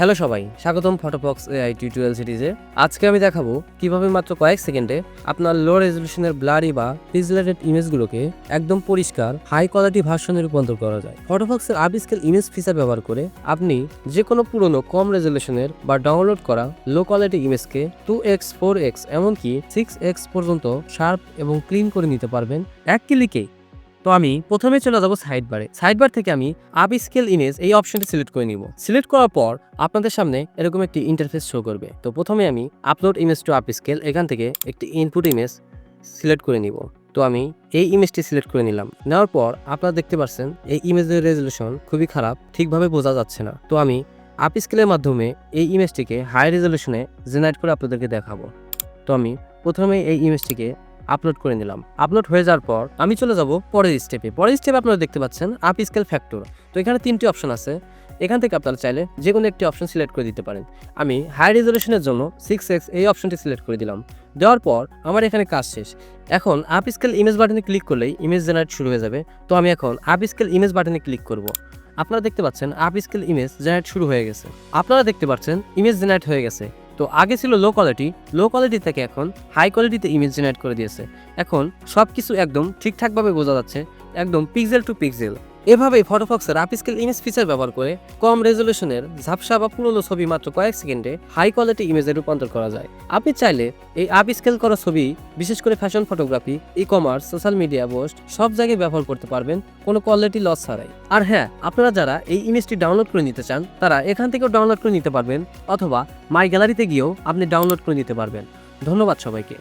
Hello সবাই, স্বাগতম ফটোবক্স AI tutorial সিরিজে আজকে আমি দেখাবো কীভাবে মাত্র কয়েক সেকেন্ডে আপনার লো রেজলিউশনের ব্লারি বা পিক্সেলেটেড ইমেজগুলোকে একদম পরিষ্কার হাই কোয়ালিটি ভার্সনে রূপান্তর করা যায়। ফটোবক্সের আপ স্কেল ইমেজ ফিচার ব্যবহার করে আপনি যে কোনো পুরনো কম রেজলিউশনের বা ডাউনলোড করা লো কোয়ালিটি ইমেজকে টু এক্স ফোর এক্স এমনকি সিক্স এক্স পর্যন্ত শার্প এবং ক্লিন করে নিতে পারবেন। এক ক্লিকেই তো আমি প্রথমে চলে যাব সাইড বারে সাইড বার থেকে আমি আপ স্কেল ইমেজ এই অপশনটি সিলেক্ট করে নিব। সিলেক্ট করার পর আপনাদের সামনে এরকম একটি ইন্টারফেস শো করবে। তো প্রথমে আমি upload image to upscale এখান থেকে একটি ইনপুট ইমেজ সিলেক্ট করে নিব। তো আমি এই ইমেজটি সিলেক্ট করে নিলাম। নেওয়ার পর আপনারা দেখতে পাচ্ছেন এই ইমেজের রেজলিউশন খুবই খারাপ, ঠিকভাবে বোঝা যাচ্ছে না। তো আমি আপ স্কেলের মাধ্যমে এই ইমেজটিকে হাই রেজলিউশনে জেনারেট করে আপনাদেরকে দেখাবো। তো আমি প্রথমে এই ইমেজটিকে আপলোড করে নিলাম। আপলোড হয়ে যাওয়ার পর আমি চলে যাব পরের স্টেপে পরের স্টেপে আপনারা দেখতে পাচ্ছেন আপ স্কেল ফ্যাক্টর তো এখানে তিনটি অপশন আছে। এখান থেকে আপনারা চাইলে যে কোনো একটি অপশন সিলেক্ট করে দিতে পারেন। আমি হাই রেজলিউশনের জন্য সিক্স এক্স এই অপশনটি সিলেক্ট করে দিলাম। দেওয়ার পর আমার এখানে কাজ শেষ। এখন আপ স্কেল ইমেজ বাটনে ক্লিক করলেই ইমেজ জেনারেট শুরু হয়ে যাবে। তো আমি এখন আপ স্কেল ইমেজ বাটনে ক্লিক করব। আপনারা দেখতে পাচ্ছেন আপ স্কেল ইমেজ জেনারেট শুরু হয়ে গেছে। আপনারা দেখতে পাচ্ছেন ইমেজ জেনারেট হয়ে গেছে। তো আগে ছিল লো কোয়ালিটি লো কোয়ালিটি থেকে এখন হাই কোয়ালিটিতে ইমেজ জেনারেট করে দিয়েছে। এখন সব কিছু একদম ঠিকঠাকভাবে বোঝা যাচ্ছে, একদম পিক্সেল টু পিক্সেল এভাবেই ফটোফক্সের আপস্কেল ইমেজ ফিচার ব্যবহার করে কম রেজলিউশনের ঝাপসা বা পুরনো ছবি মাত্র কয়েক সেকেন্ডে হাই কোয়ালিটি ইমেজে রূপান্তর করা যায়। আপনি চাইলে এই আপস্কেল করা ছবি, বিশেষ করে fashion photography e commerce social media post সব জায়গায় ব্যবহার করতে পারবেন, কোনো কোয়ালিটি লস ছাড়াই। আর হ্যাঁ আপনারা যারা এই ইমেজটি ডাউনলোড করে নিতে চান, তারা এখান থেকেও ডাউনলোড করে নিতে পারবেন, অথবা মাই গ্যালারিতে গিয়েও আপনি ডাউনলোড করে নিতে পারবেন। ধন্যবাদ সবাইকে।